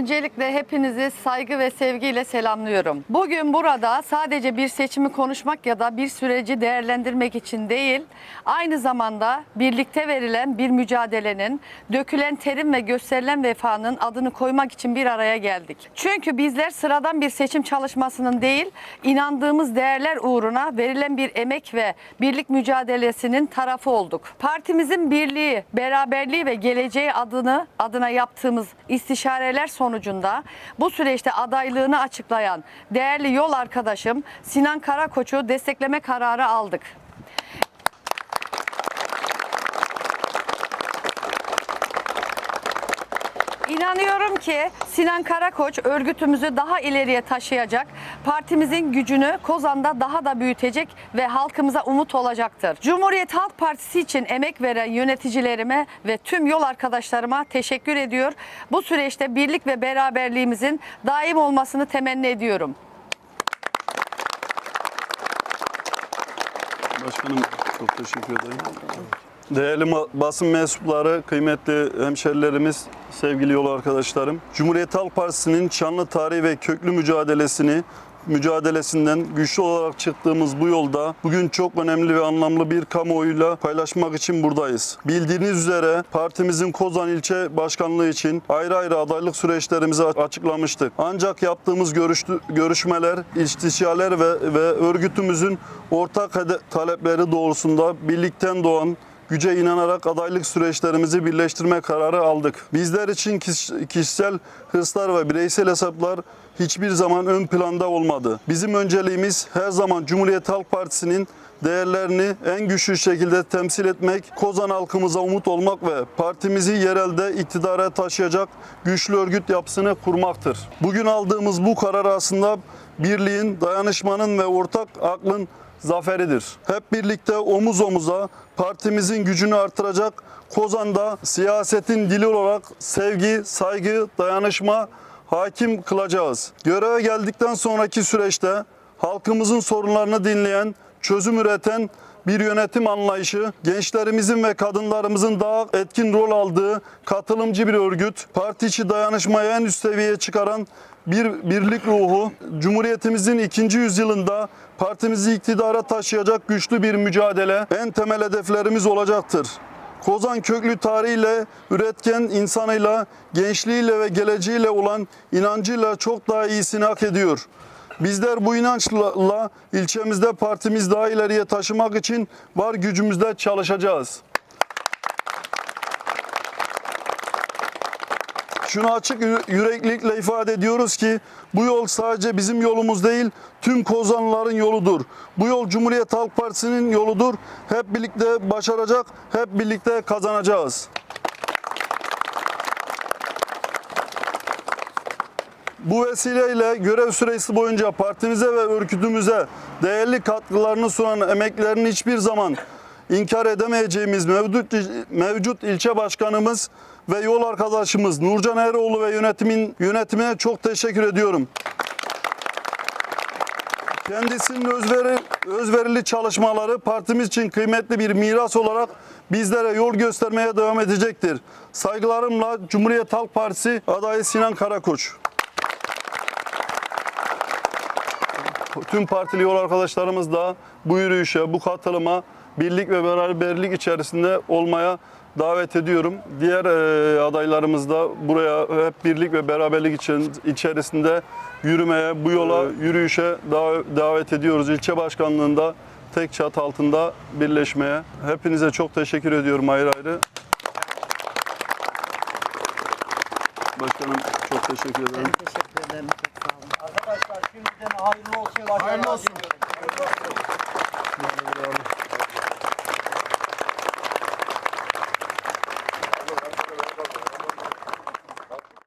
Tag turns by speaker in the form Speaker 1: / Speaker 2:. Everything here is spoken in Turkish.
Speaker 1: Öncelikle hepinizi saygı ve sevgiyle selamlıyorum. Bugün burada sadece bir seçimi konuşmak ya da bir süreci değerlendirmek için değil, aynı zamanda birlikte verilen bir mücadelenin, dökülen terim ve gösterilen vefanın adını koymak için bir araya geldik. Çünkü bizler sıradan bir seçim çalışmasının değil, inandığımız değerler uğruna verilen bir emek ve birlik mücadelesinin tarafı olduk. Partimizin birliği, beraberliği ve geleceği adını adına yaptığımız istişareler sonucunda bu süreçte adaylığını açıklayan değerli yol arkadaşım Sinan Karakoç'u destekleme kararı aldık. İnanıyorum ki Sinan Karakoç örgütümüzü daha ileriye taşıyacak, partimizin gücünü Kozan'da daha da büyütecek ve halkımıza umut olacaktır. Cumhuriyet Halk Partisi için emek veren yöneticilerime ve tüm yol arkadaşlarıma teşekkür ediyor. Bu süreçte birlik ve beraberliğimizin daim olmasını temenni ediyorum.
Speaker 2: Başkanım çok teşekkür ederim. Değerli basın mensupları, kıymetli hemşerilerimiz, sevgili yol arkadaşlarım. Cumhuriyet Halk Partisi'nin şanlı tarihi ve köklü mücadelesini mücadelesinden güçlü olarak çıktığımız bu yolda bugün çok önemli ve anlamlı bir kamuoyuyla paylaşmak için buradayız. Bildiğiniz üzere partimizin Kozan ilçe başkanlığı için ayrı ayrı adaylık süreçlerimizi açıklamıştık. Ancak yaptığımız görüştü- görüşmeler, istişareler ve, ve örgütümüzün ortak talepleri doğrusunda birlikten doğan güce inanarak adaylık süreçlerimizi birleştirme kararı aldık. Bizler için kiş- kişisel hırslar ve bireysel hesaplar hiçbir zaman ön planda olmadı. Bizim önceliğimiz her zaman Cumhuriyet Halk Partisi'nin değerlerini en güçlü şekilde temsil etmek, Kozan halkımıza umut olmak ve partimizi yerelde iktidara taşıyacak güçlü örgüt yapısını kurmaktır. Bugün aldığımız bu karar aslında birliğin, dayanışmanın ve ortak aklın zaferidir. Hep birlikte omuz omuza partimizin gücünü artıracak Kozan'da siyasetin dili olarak sevgi, saygı, dayanışma hakim kılacağız. Göreve geldikten sonraki süreçte halkımızın sorunlarını dinleyen, çözüm üreten bir yönetim anlayışı, gençlerimizin ve kadınlarımızın daha etkin rol aldığı katılımcı bir örgüt, parti içi dayanışmayı en üst seviyeye çıkaran bir birlik ruhu, Cumhuriyetimizin ikinci yüzyılında partimizi iktidara taşıyacak güçlü bir mücadele en temel hedeflerimiz olacaktır. Kozan köklü tarihiyle, üretken insanıyla, gençliğiyle ve geleceğiyle olan inancıyla çok daha iyisini hak ediyor. Bizler bu inançla ilçemizde partimiz daha ileriye taşımak için var gücümüzle çalışacağız. Şunu açık yü- yüreklilikle ifade ediyoruz ki bu yol sadece bizim yolumuz değil, tüm Kozanlıların yoludur. Bu yol Cumhuriyet Halk Partisi'nin yoludur. Hep birlikte başaracak, hep birlikte kazanacağız. Bu vesileyle görev süresi boyunca partimize ve örgütümüze değerli katkılarını sunan emeklerini hiçbir zaman inkar edemeyeceğimiz mevcut, mevcut ilçe başkanımız ve yol arkadaşımız Nurcan Eroğlu ve yönetimin yönetimine çok teşekkür ediyorum. Kendisinin özveri, özverili çalışmaları partimiz için kıymetli bir miras olarak bizlere yol göstermeye devam edecektir. Saygılarımla Cumhuriyet Halk Partisi adayı Sinan Karakoç. Tüm partili yol arkadaşlarımız da bu yürüyüşe, bu katılıma birlik ve beraberlik içerisinde olmaya davet ediyorum. Diğer e, adaylarımız da buraya hep birlik ve beraberlik için içerisinde yürümeye, bu yola, yürüyüşe dav- davet ediyoruz. İlçe başkanlığında tek çatı altında birleşmeye. Hepinize çok teşekkür ediyorum ayrı ayrı. Başkanım çok teşekkür ederim.
Speaker 1: Teşekkür ederim.
Speaker 3: Arkadaşlar şimdiden hayırlı olsun. Hayırlı olsun.